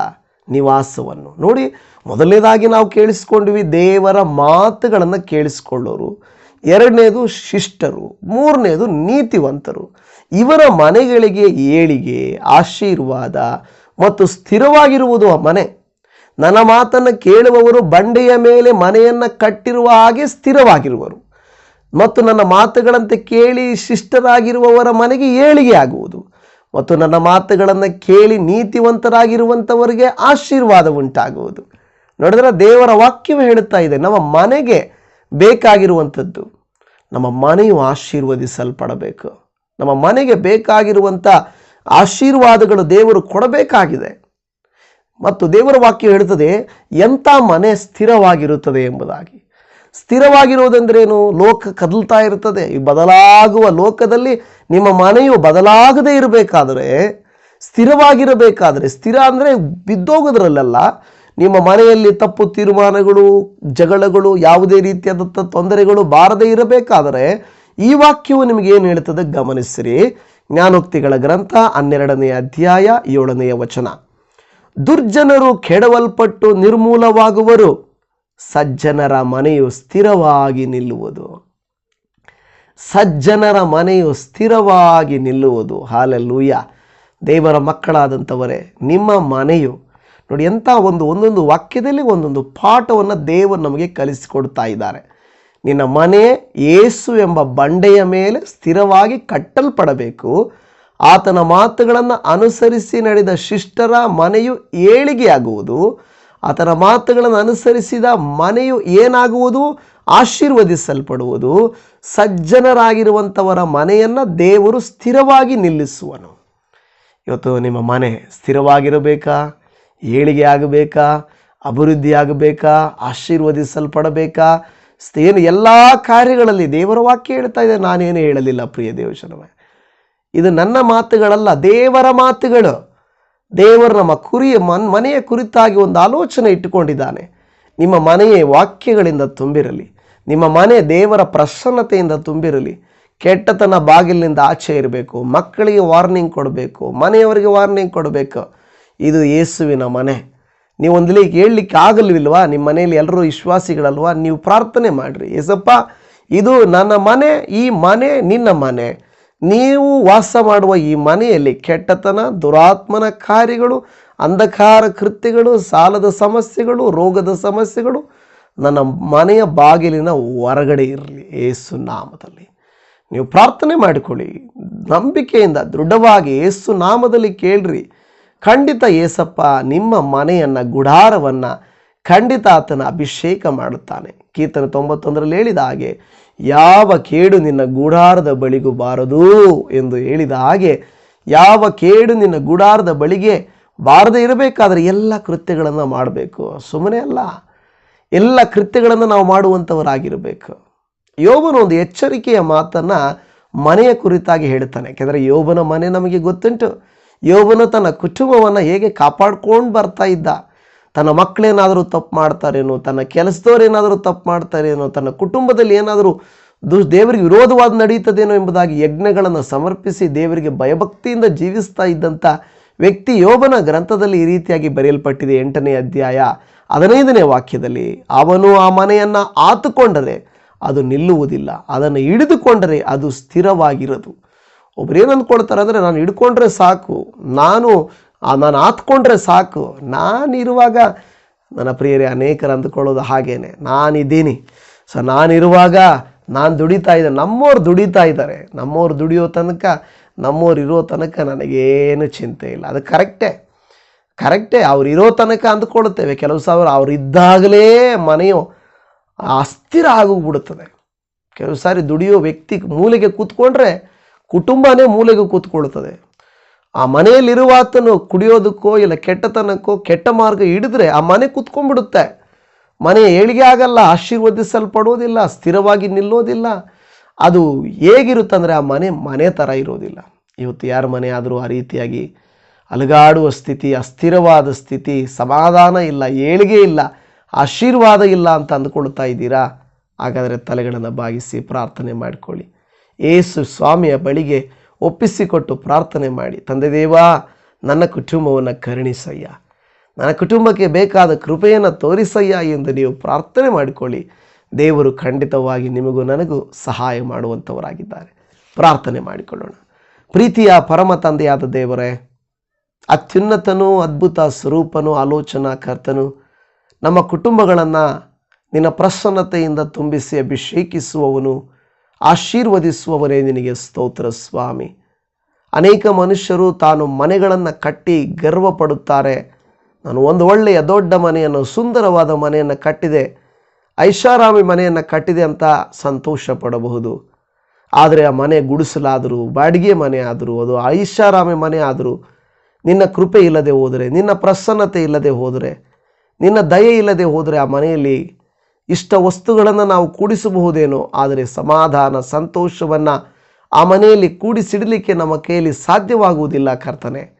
ನಿವಾಸವನ್ನು. ನೋಡಿ, ಮೊದಲನೇದಾಗಿ ನಾವು ಕೇಳಿಸ್ಕೊಂಡ್ವಿ, ದೇವರ ಮಾತುಗಳನ್ನು ಕೇಳಿಸ್ಕೊಳ್ಳೋರು. ಎರಡನೇದು ಶಿಷ್ಟರು, ಮೂರನೇದು ನೀತಿವಂತರು. ಇವರ ಮನೆಗಳಿಗೆ ಏಳಿಗೆ, ಆಶೀರ್ವಾದ ಮತ್ತು ಸ್ಥಿರವಾಗಿರುವುದು ಆ ಮನೆ. ನನ್ನ ಮಾತನ್ನು ಕೇಳುವವರು ಬಂಡೆಯ ಮೇಲೆ ಮನೆಯನ್ನು ಕಟ್ಟಿರುವ ಹಾಗೆ ಸ್ಥಿರವಾಗಿರುವರು. ಮತ್ತು ನನ್ನ ಮಾತುಗಳಂತೆ ಕೇಳಿ ಶಿಷ್ಟರಾಗಿರುವವರ ಮನೆಗೆ ಏಳಿಗೆ ಆಗುವುದು. ಮತ್ತು ನನ್ನ ಮಾತುಗಳನ್ನು ಕೇಳಿ ನೀತಿವಂತರಾಗಿರುವಂಥವರಿಗೆ ಆಶೀರ್ವಾದ ಉಂಟಾಗುವುದು. ನೋಡಿದ್ರೆ ದೇವರ ವಾಕ್ಯವೇ ಹೇಳುತ್ತಾ ಇದೆ, ನಮ್ಮ ಮನೆಗೆ ಬೇಕಾಗಿರುವಂಥದ್ದು, ನಮ್ಮ ಮನೆಯು ಆಶೀರ್ವದಿಸಲ್ಪಡಬೇಕು. ನಮ್ಮ ಮನೆಗೆ ಬೇಕಾಗಿರುವಂಥ ಆಶೀರ್ವಾದಗಳು ದೇವರು ಕೊಡಬೇಕಾಗಿದೆ. ಮತ್ತು ದೇವರ ವಾಕ್ಯ ಹೇಳುತ್ತದೆ, ಎಂಥ ಮನೆ ಸ್ಥಿರವಾಗಿರುತ್ತದೆ ಎಂಬುದಾಗಿ. ಸ್ಥಿರವಾಗಿರುವುದೆಂದ್ರೇನು ಲೋಕ ಕದಲ್ತಾ ಇರ್ತದೆ ಈ ಬದಲಾಗುವ ಲೋಕದಲ್ಲಿ ನಿಮ್ಮ ಮನೆಯು ಬದಲಾಗದೇ ಇರಬೇಕಾದರೆ, ಸ್ಥಿರವಾಗಿರಬೇಕಾದರೆ, ಸ್ಥಿರ ಅಂದರೆ ಬಿದ್ದೋಗೋದ್ರಲ್ಲೆಲ್ಲ, ನಿಮ್ಮ ಮನೆಯಲ್ಲಿ ತಪ್ಪು ತೀರ್ಮಾನಗಳು, ಜಗಳಗಳು, ಯಾವುದೇ ರೀತಿಯಾದಂಥ ತೊಂದರೆಗಳು ಬಾರದೇ ಇರಬೇಕಾದರೆ, ಈ ವಾಕ್ಯವು ನಿಮಗೆ ಹೇಳ್ತದೆ ಗಮನಿಸಿರಿ. ಜ್ಞಾನೋಕ್ತಿಗಳ ಗ್ರಂಥ ಹನ್ನೆರಡನೆಯ ಅಧ್ಯಾಯ ಏಳನೆಯ ವಚನ. ದುರ್ಜನರು ಕೆಡವಲ್ಪಟ್ಟು ನಿರ್ಮೂಲವಾಗುವರು. ಸಜ್ಜನರ ಮನೆಯು ಸ್ಥಿರವಾಗಿ ನಿಲ್ಲುವುದು. ಸಜ್ಜನರ ಮನೆಯು ಸ್ಥಿರವಾಗಿ ನಿಲ್ಲುವುದು. ಹಾಲೆಲ್ಲೂಯ್ಯ. ದೇವರ ಮಕ್ಕಳಾದಂಥವರೇ, ನಿಮ್ಮ ಮನೆಯು, ನೋಡಿ, ಎಂಥ ಒಂದು, ಒಂದೊಂದು ವಾಕ್ಯದಲ್ಲಿ ಒಂದೊಂದು ಪಾಠವನ್ನು ದೇವರು ನಮಗೆ ಕಲಿಸಿಕೊಡ್ತಾ ಇದ್ದಾರೆ. ನಿನ್ನ ಮನೆ ಏಸು ಎಂಬ ಬಂಡೆಯ ಮೇಲೆ ಸ್ಥಿರವಾಗಿ ಕಟ್ಟಲ್ಪಡಬೇಕು. ಆತನ ಮಾತುಗಳನ್ನು ಅನುಸರಿಸಿ ನಡೆದ ಶಿಷ್ಟರ ಮನೆಯು ಏಳಿಗೆಯಾಗುವುದು. ಆತನ ಮಾತುಗಳನ್ನು ಅನುಸರಿಸಿದ ಮನೆಯು ಏನಾಗುವುದು? ಆಶೀರ್ವದಿಸಲ್ಪಡುವುದು. ಸಜ್ಜನರಾಗಿರುವಂಥವರ ಮನೆಯನ್ನು ದೇವರು ಸ್ಥಿರವಾಗಿ ನಿಲ್ಲಿಸುವನು. ಇವತ್ತು ನಿಮ್ಮ ಮನೆ ಸ್ಥಿರವಾಗಿರಬೇಕಾ? ಏಳಿಗೆ ಆಗಬೇಕಾ? ಅಭಿವೃದ್ಧಿ ಆಗಬೇಕಾ? ಆಶೀರ್ವದಿಸಲ್ಪಡಬೇಕಾ? ಏನು ಎಲ್ಲ ಕಾರ್ಯಗಳಲ್ಲಿ ದೇವರ ವಾಕ್ಯ ಹೇಳ್ತಾ ಇದೆ. ನಾನೇನು ಹೇಳಲಿಲ್ಲ ಪ್ರಿಯ ದೇವಶನವೇ ಇದು ನನ್ನ ಮಾತುಗಳಲ್ಲ, ದೇವರ ಮಾತುಗಳು. ದೇವರು ನಮ್ಮ ಕುರಿಯ ಮನ್, ಮನೆಯ ಕುರಿತಾಗಿ ಒಂದು ಆಲೋಚನೆ ಇಟ್ಟುಕೊಂಡಿದ್ದಾನೆ. ನಿಮ್ಮ ಮನೆಯೇ ವಾಕ್ಯಗಳಿಂದ ತುಂಬಿರಲಿ. ನಿಮ್ಮ ಮನೆ ದೇವರ ಪ್ರಸನ್ನತೆಯಿಂದ ತುಂಬಿರಲಿ. ಕೆಟ್ಟತನ ಬಾಗಿಲಿನಿಂದ ಆಚೆ ಇರಬೇಕು. ಮಕ್ಕಳಿಗೆ ವಾರ್ನಿಂಗ್ ಕೊಡಬೇಕು. ಮನೆಯವರಿಗೆ ವಾರ್ನಿಂಗ್ ಕೊಡಬೇಕು. ಇದು ಯೇಸುವಿನ ಮನೆ. ನೀವು ಒಂದ್ಲಿ ಹೇಳಲಿಕ್ಕೆ ಆಗಲ್ವಿಲ್ವಾ ನಿಮ್ಮ ಮನೆಯಲ್ಲಿ ಎಲ್ಲರೂ ವಿಶ್ವಾಸಿಗಳಲ್ವಾ? ನೀವು ಪ್ರಾರ್ಥನೆ ಮಾಡಿರಿ. ಯೇಸಪ್ಪ ಇದು ನನ್ನ ಮನೆ, ಈ ಮನೆ ನಿನ್ನ ಮನೆ. ನೀವು ವಾಸ ಮಾಡುವ ಈ ಮನೆಯಲ್ಲಿ ಕೆಟ್ಟತನ, ದುರಾತ್ಮನ ಕಾರ್ಯಗಳು, ಅಂಧಕಾರ ಕೃತ್ಯಗಳು, ಸಾಲದ ಸಮಸ್ಯೆಗಳು, ರೋಗದ ಸಮಸ್ಯೆಗಳು ನನ್ನ ಮನೆಯ ಬಾಗಿಲಿನ ಹೊರಗಡೆ ಇರಲಿ. ಏಸು ನಾಮದಲ್ಲಿ ನೀವು ಪ್ರಾರ್ಥನೆ ಮಾಡಿಕೊಳ್ಳಿ. ನಂಬಿಕೆಯಿಂದ ದೃಢವಾಗಿ ಏಸು ನಾಮದಲ್ಲಿ ಕೇಳ್ರಿ. ಖಂಡಿತ ಏಸಪ್ಪ ನಿಮ್ಮ ಮನೆಯನ್ನು, ಗುಡಾರವನ್ನು ಖಂಡಿತ ಆತನ ಅಭಿಷೇಕ ಮಾಡುತ್ತಾನೆ. ಕೀರ್ತನೆ ತೊಂಬತ್ತೊಂದರಲ್ಲಿ ಹೇಳಿದ ಹಾಗೆ ಯಾವ ಕೇಡು ನಿನ್ನ ಗೂಢಾರದ ಬಳಿಗೂ ಬಾರದು ಎಂದು ಹೇಳಿದ ಹಾಗೆ ಯಾವ ಕೇಡು ನಿನ್ನ ಗೂಢಾರದ ಬಳಿಗೆ ಬಾರದೇ ಇರಬೇಕಾದ್ರೆ ಎಲ್ಲ ಕೃತ್ಯಗಳನ್ನು ಮಾಡಬೇಕು. ಸುಮ್ಮನೆ ಅಲ್ಲ. ಎಲ್ಲ ಕೃತ್ಯಗಳನ್ನು ನಾವು ಮಾಡುವಂಥವರಾಗಿರಬೇಕು ಯೋಬನ ಒಂದು ಎಚ್ಚರಿಕೆಯ ಮಾತನ್ನು ಮನೆಯ ಕುರಿತಾಗಿ ಹೇಳ್ತಾನೆ ಯಾಕೆಂದರೆ ಯೋಬನ ಮನೆ ನಮಗೆ ಗೊತ್ತುಂಟು. ಯೋಬನು ತನ್ನ ಕುಟುಂಬವನ್ನು ಹೇಗೆ ಕಾಪಾಡ್ಕೊಂಡು ಬರ್ತಾ ಇದ್ದ. ತನ್ನ ಮಕ್ಕಳೇನಾದರೂ ತಪ್ಪು ಮಾಡ್ತಾರೇನೋ, ತನ್ನ ಕೆಲಸದವರೇನಾದರೂ ತಪ್ಪು ಮಾಡ್ತಾರೇನೋ, ತನ್ನ ಕುಟುಂಬದಲ್ಲಿ ಏನಾದರೂ ದುಷ್ ದೇವರಿಗೆ ವಿರೋಧವಾದ ನಡೆಯುತ್ತದೇನೋ ಎಂಬುದಾಗಿ ಯಜ್ಞಗಳನ್ನು ಸಮರ್ಪಿಸಿ ದೇವರಿಗೆ ಭಯಭಕ್ತಿಯಿಂದ ಜೀವಿಸ್ತಾ ಇದ್ದಂಥ ವ್ಯಕ್ತಿ ಯೋಬನ ಗ್ರಂಥದಲ್ಲಿ ಈ ರೀತಿಯಾಗಿ ಬರೆಯಲ್ಪಟ್ಟಿದೆ ಎಂಟನೇ ಅಧ್ಯಾಯ ಹದಿನೈದನೇ ವಾಕ್ಯದಲ್ಲಿ. ಅವನು ಆ ಮನೆಯನ್ನು ಆತುಕೊಂಡರೆ ಅದು ನಿಲ್ಲುವುದಿಲ್ಲ, ಅದನ್ನು ಹಿಡಿದುಕೊಂಡರೆ ಅದು ಸ್ಥಿರವಾಗಿರೋದು. ಒಬ್ರೇನು ಅಂದ್ಕೊಳ್ತಾರೆ ಅಂದರೆ, ನಾನು ಹಿಡ್ಕೊಂಡ್ರೆ ಸಾಕು, ನಾನು ನಾನು ಆತ್ಕೊಂಡ್ರೆ ಸಾಕು. ನಾನಿರುವಾಗ ನನ್ನ ಪ್ರಿಯರೇ, ಅನೇಕರು ಅಂದ್ಕೊಳ್ಳೋದು ಹಾಗೇನೆ. ನಾನಿದ್ದೀನಿ ಸೊ ನಾನಿರುವಾಗ ನಾನು ದುಡಿತಾ ಇದ್ದೆ. ನಮ್ಮವ್ರು ದುಡಿತಾ ಇದ್ದಾರೆ. ನಮ್ಮವ್ರು ದುಡಿಯೋ ತನಕ ನಮ್ಮವ್ರು ಇರೋ ತನಕ ನನಗೇನು ಚಿಂತೆ ಇಲ್ಲ. ಅದು ಕರೆಕ್ಟೇ. ಕರೆಕ್ಟೇ, ಅವ್ರು ಇರೋ ತನಕ ಅಂದ್ಕೊಳ್ತೇವೆ ಕೆಲವು ಸಾವಿರ ಅವ್ರು ಇದ್ದಾಗಲೇ ಮನೆಯು ಅಸ್ಥಿರ ಆಗೋಗ್ಬಿಡುತ್ತದೆ. ಕೆಲವು ಸಾರಿ ದುಡಿಯೋ ವ್ಯಕ್ತಿ ಮೂಲೆಗೆ ಕೂತ್ಕೊಂಡ್ರೆ ಕುಟುಂಬನೇ ಮೂಲೆಗೆ ಕೂತ್ಕೊಳ್ತದೆ ಆ ಮನೆಯಲ್ಲಿರುವ ಆತನು ಕುಡಿಯೋದಕ್ಕೋ ಇಲ್ಲ ಕೆಟ್ಟತನಕ್ಕೋ ಕೆಟ್ಟ ಮಾರ್ಗ ಹಿಡಿದ್ರೆ ಆ ಮನೆ ಕೂತ್ಕೊಂಡ್ಬಿಡುತ್ತೆ. ಮನೆ ಏಳಿಗೆ ಆಗಲ್ಲ ಆಶೀರ್ವದಿಸಲ್ಪಡೋದಿಲ್ಲ ಸ್ಥಿರವಾಗಿ ನಿಲ್ಲೋದಿಲ್ಲ ಅದು ಹೇಗಿರುತ್ತಂದರೆ ಆ ಮನೆ ಮನೆ ಥರ ಇರೋದಿಲ್ಲ. ಇವತ್ತು ಯಾರ ಮನೆ ಆದರೂ ಆ ರೀತಿಯಾಗಿ ಅಲುಗಾಡುವ ಸ್ಥಿತಿ, ಅಸ್ಥಿರವಾದ ಸ್ಥಿತಿ, ಸಮಾಧಾನ ಇಲ್ಲ, ಏಳಿಗೆ ಇಲ್ಲ, ಆಶೀರ್ವಾದ ಇಲ್ಲ ಅಂತ ಅಂದ್ಕೊಳ್ತಾ ಇದ್ದೀರಾ? ಹಾಗಾದರೆ ತಲೆಗಳನ್ನು ಬಾಗಿಸಿ ಪ್ರಾರ್ಥನೆ ಮಾಡಿಕೊಳ್ಳಿ. ಏಸು ಸ್ವಾಮಿಯ ಬಳಿಗೆ ಒಪ್ಪಿಸಿಕೊಟ್ಟು ಪ್ರಾರ್ಥನೆ ಮಾಡಿ, ತಂದೆ ದೇವ, ನನ್ನ ಕುಟುಂಬವನ್ನು ಕರುಣಿಸಯ್ಯ. ನನ್ನ ಕುಟುಂಬಕ್ಕೆ ಬೇಕಾದ ಕೃಪೆಯನ್ನು ತೋರಿಸಯ್ಯ ಎಂದು ನೀವು ಪ್ರಾರ್ಥನೆ ಮಾಡಿಕೊಳ್ಳಿ. ದೇವರು ಖಂಡಿತವಾಗಿ ನಿಮಗೂ ನನಗೂ ಸಹಾಯ ಮಾಡುವಂಥವರಾಗಿದ್ದಾರೆ. ಪ್ರಾರ್ಥನೆ ಮಾಡಿಕೊಳ್ಳೋಣ. ಪ್ರೀತಿಯ ಪರಮ ತಂದೆಯಾದ ದೇವರೇ, ಅತ್ಯುನ್ನತನೂ ಅದ್ಭುತ ಸ್ವರೂಪನೂ ಆಲೋಚನಾ ಕರ್ತನು, ನಮ್ಮ ಕುಟುಂಬಗಳನ್ನು ನಿನ್ನ ಪ್ರಸನ್ನತೆಯಿಂದ ತುಂಬಿಸಿ ಅಭಿಷೇಕಿಸುವವನು ಆಶೀರ್ವದಿಸುವವರೇ ನಿನಗೆ ಸ್ತೋತ್ರ, ಸ್ವಾಮಿ. ಅನೇಕ ಮನುಷ್ಯರು ತಾನು ಮನೆಗಳನ್ನು ಕಟ್ಟಿ ಗರ್ವ ಪಡುತ್ತಾರೆ ನಾನು ಒಂದು ಒಳ್ಳೆಯ ದೊಡ್ಡ ಮನೆಯನ್ನು, ಸುಂದರವಾದ ಮನೆಯನ್ನು ಕಟ್ಟಿದೆ. ಐಷಾರಾಮಿ ಮನೆಯನ್ನು ಕಟ್ಟಿದೆ ಅಂತ ಸಂತೋಷ ಪಡಬಹುದು ಆದರೆ ಆ ಮನೆ ಗುಡಿಸಲಾದರೂ, ಬಾಡಿಗೆ ಮನೆ ಆದರೂ, ಅದು ಐಷಾರಾಮಿ ಮನೆ ಆದರೂ, ನಿನ್ನ ಕೃಪೆ ಇಲ್ಲದೆ ಹೋದರೆ, ನಿನ್ನ ಪ್ರಸನ್ನತೆ ಇಲ್ಲದೆ ಹೋದರೆ, ನಿನ್ನ ದಯೆ ಇಲ್ಲದೆ ಹೋದರೆ ಆ ಮನೆಯಲ್ಲಿ ಇಷ್ಟ ವಸ್ತುಗಳನ್ನು ನಾವು ಕೂಡಿಸಬಹುದೇನೋ ಆದರೆ ಸಮಾಧಾನ ಸಂತೋಷವನ್ನು ಆ ಮನೆಯಲ್ಲಿ ಕೂಡಿಸಿಡಲಿಕ್ಕೆ ನಮ್ಮ ಕೈಯಲ್ಲಿ ಸಾಧ್ಯವಾಗುವುದಿಲ್ಲ ಕರ್ತನೆ.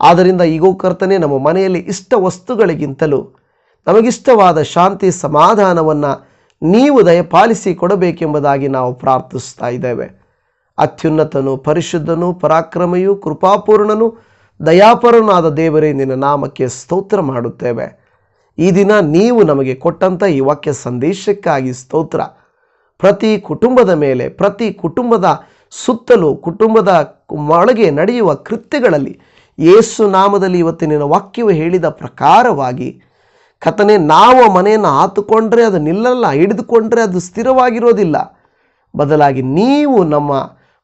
ಆದ್ದರಿಂದ ಈಗೋ ಕರ್ತನೆ, ನಮ್ಮ ಮನೆಯಲ್ಲಿ ಇಷ್ಟ ವಸ್ತುಗಳಿಗಿಂತಲೂ ನಮಗಿಷ್ಟವಾದ ಶಾಂತಿ ಸಮಾಧಾನವನ್ನು ನೀವು ದಯಪಾಲಿಸಿ ಕೊಡಬೇಕೆಂಬುದಾಗಿ ನಾವು ಪ್ರಾರ್ಥಿಸ್ತಾ ಇದ್ದೇವೆ. ಅತ್ಯುನ್ನತನು, ಪರಿಶುದ್ಧನು, ಪರಾಕ್ರಮೆಯು, ಕೃಪಾಪೂರ್ಣನು, ದಯಾಪರನಾದ ದೇವರೇ, ನಿನ್ನ ನಾಮಕ್ಕೆ ಸ್ತೋತ್ರ ಮಾಡುತ್ತೇವೆ. ಈ ದಿನ ನೀವು ನಮಗೆ ಕೊಟ್ಟಂಥ ಈ ವಾಕ್ಯ ಸಂದೇಶಕ್ಕಾಗಿ ಸ್ತೋತ್ರ. ಪ್ರತಿ ಕುಟುಂಬದ ಮೇಲೆ, ಪ್ರತಿ ಕುಟುಂಬದ ಸುತ್ತಲೂ, ಕುಟುಂಬದ ಒಳಗೆ ನಡೆಯುವ ಕೃತ್ಯಗಳಲ್ಲಿ ಯೇಸು ನಾಮದಲ್ಲಿ ಇವತ್ತಿನ ವಾಕ್ಯವು ಹೇಳಿದ ಪ್ರಕಾರವಾಗಿ ಕಥನೆ ನಾವು ಮನೆಯನ್ನು ಆತುಕೊಂಡ್ರೆ ಅದು ನಿಲ್ಲಲ್ಲ, ಹಿಡಿದುಕೊಂಡ್ರೆ ಅದು ಸ್ಥಿರವಾಗಿರೋದಿಲ್ಲ. ಬದಲಾಗಿ ನೀವು ನಮ್ಮ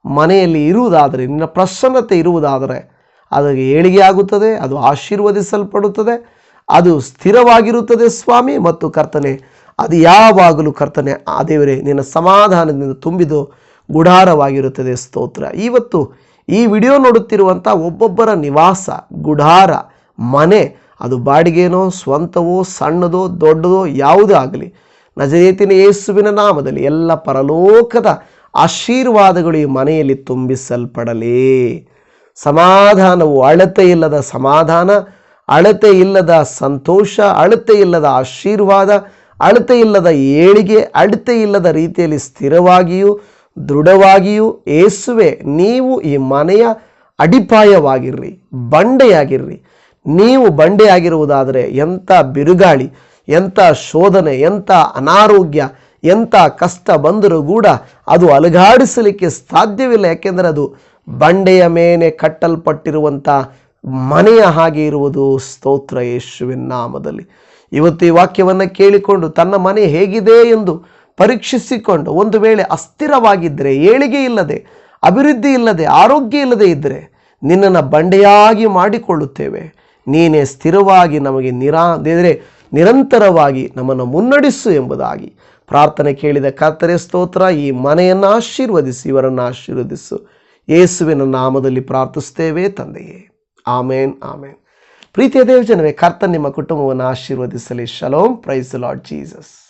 ಮನೆಯಲ್ಲಿ ಇರುವುದಾದರೆ, ನಿನ್ನ ಪ್ರಸನ್ನತೆ ಇರುವುದಾದರೆ, ಅದು ಏಳಿಗೆ ಆಗುತ್ತದೆ ಅದು ಆಶೀರ್ವದಿಸಲ್ಪಡುತ್ತದೆ ಅದು ಸ್ಥಿರವಾಗಿರುತ್ತದೆ ಸ್ವಾಮಿ ಮತ್ತು ಕರ್ತನೆ, ಅದು ಯಾವಾಗಲೂ ಕರ್ತನೆ. ಆ ದೇವರೇ, ನಿನ್ನ ಸಮಾಧಾನದಿಂದ ತುಂಬಿದು ಗುಡಾರವಾಗಿರುತ್ತದೆ. ಸ್ತೋತ್ರ. ಇವತ್ತು ಈ ವಿಡಿಯೋ ನೋಡುತ್ತಿರುವಂಥ ಒಬ್ಬೊಬ್ಬರ ನಿವಾಸ, ಗುಡಾರ, ಮನೆ, ಅದು ಬಾಡಿಗೆನೋ, ಸ್ವಂತವೋ, ಸಣ್ಣದೋ, ದೊಡ್ಡದೋ ಯಾವುದೇ ಆಗಲಿ. ನಜರೇತಿನ ಯೇಸುವಿನ ನಾಮದಲ್ಲಿ ಎಲ್ಲ ಪರಲೋಕದ ಆಶೀರ್ವಾದಗಳು ಈ ಮನೆಯಲ್ಲಿ ತುಂಬಿಸಲ್ಪಡಲಿ. ಸಮಾಧಾನವು ಇಲ್ಲದ ಸಮಾಧಾನ ಅಳತೆ ಇಲ್ಲದ ಸಂತೋಷ, ಅಳತೆ ಇಲ್ಲದ ಆಶೀರ್ವಾದ, ಅಳತೆ ಇಲ್ಲದ ಏಳಿಗೆ, ಅಳತೆ ಇಲ್ಲದ ರೀತಿಯಲ್ಲಿ ಸ್ಥಿರವಾಗಿಯೂ, ದೃಢವಾಗಿಯೂ ಏಸುವೆ, ನೀವು ಈ ಮನೆಯ ಅಡಿಪಾಯವಾಗಿರ್ರಿ, ಬಂಡೆಯಾಗಿರ್ರಿ. ನೀವು ಬಂಡೆಯಾಗಿರುವುದಾದರೆ ಎಂಥ ಬಿರುಗಾಳಿ, ಎಂಥ ಶೋಧನೆ, ಎಂಥ ಅನಾರೋಗ್ಯ, ಎಂಥ ಕಷ್ಟ ಬಂದರೂ ಕೂಡ ಅದು ಅಲುಗಾಡಿಸಲಿಕ್ಕೆ ಸಾಧ್ಯವಿಲ್ಲ. ಯಾಕೆಂದರೆ ಅದು ಬಂಡೆಯ ಮೇಲೆ ಕಟ್ಟಲ್ಪಟ್ಟಿರುವಂಥ ಮನೆಯ ಹಾಗೆ ಇರುವುದು ಸ್ತೋತ್ರ ಯೇಸುವಿನ ನಾಮದಲ್ಲಿ. ಇವತ್ತು ಈ ವಾಕ್ಯವನ್ನು ಕೇಳಿಕೊಂಡು ತನ್ನ ಮನೆ ಹೇಗಿದೆ ಎಂದು ಪರೀಕ್ಷಿಸಿಕೊಂಡು ಒಂದು ವೇಳೆ ಅಸ್ಥಿರವಾಗಿದ್ದರೆ, ಏಳಿಗೆ ಇಲ್ಲದೆ, ಅಭಿವೃದ್ಧಿ ಇಲ್ಲದೆ, ಆರೋಗ್ಯ ಇಲ್ಲದೆ ಇದ್ದರೆ, ನಿನ್ನನ್ನು ಬಂಡೆಯಾಗಿ ಮಾಡಿಕೊಳ್ಳುತ್ತೇವೆ. ನೀನೇ ಸ್ಥಿರವಾಗಿ ನಮಗೆ ನಿರಾ ನಿರಂತರವಾಗಿ ನಮ್ಮನ್ನು ಮುನ್ನಡೆಸು ಎಂಬುದಾಗಿ. ಪ್ರಾರ್ಥನೆ ಕೇಳಿದ ಕರ್ತರೆ ಸ್ತೋತ್ರ, ಈ ಮನೆಯನ್ನು ಆಶೀರ್ವದಿಸಿ, ಇವರನ್ನು ಆಶೀರ್ವದಿಸು. ಯೇಸುವಿನ ನಾಮದಲ್ಲಿ ಪ್ರಾರ್ಥಿಸ್ತೇವೆ ತಂದೆಯೇ. ಆಮೇನ್ ಆಮೇನ್. ಪ್ರೀತಿಯ ದೇವಜನವೇ ಕರ್ತ ನಿಮ್ಮ ಕುಟುಂಬವನ್ನು ಆಶೀರ್ವದಿಸಲಿ. Shalom praise Lord Jesus.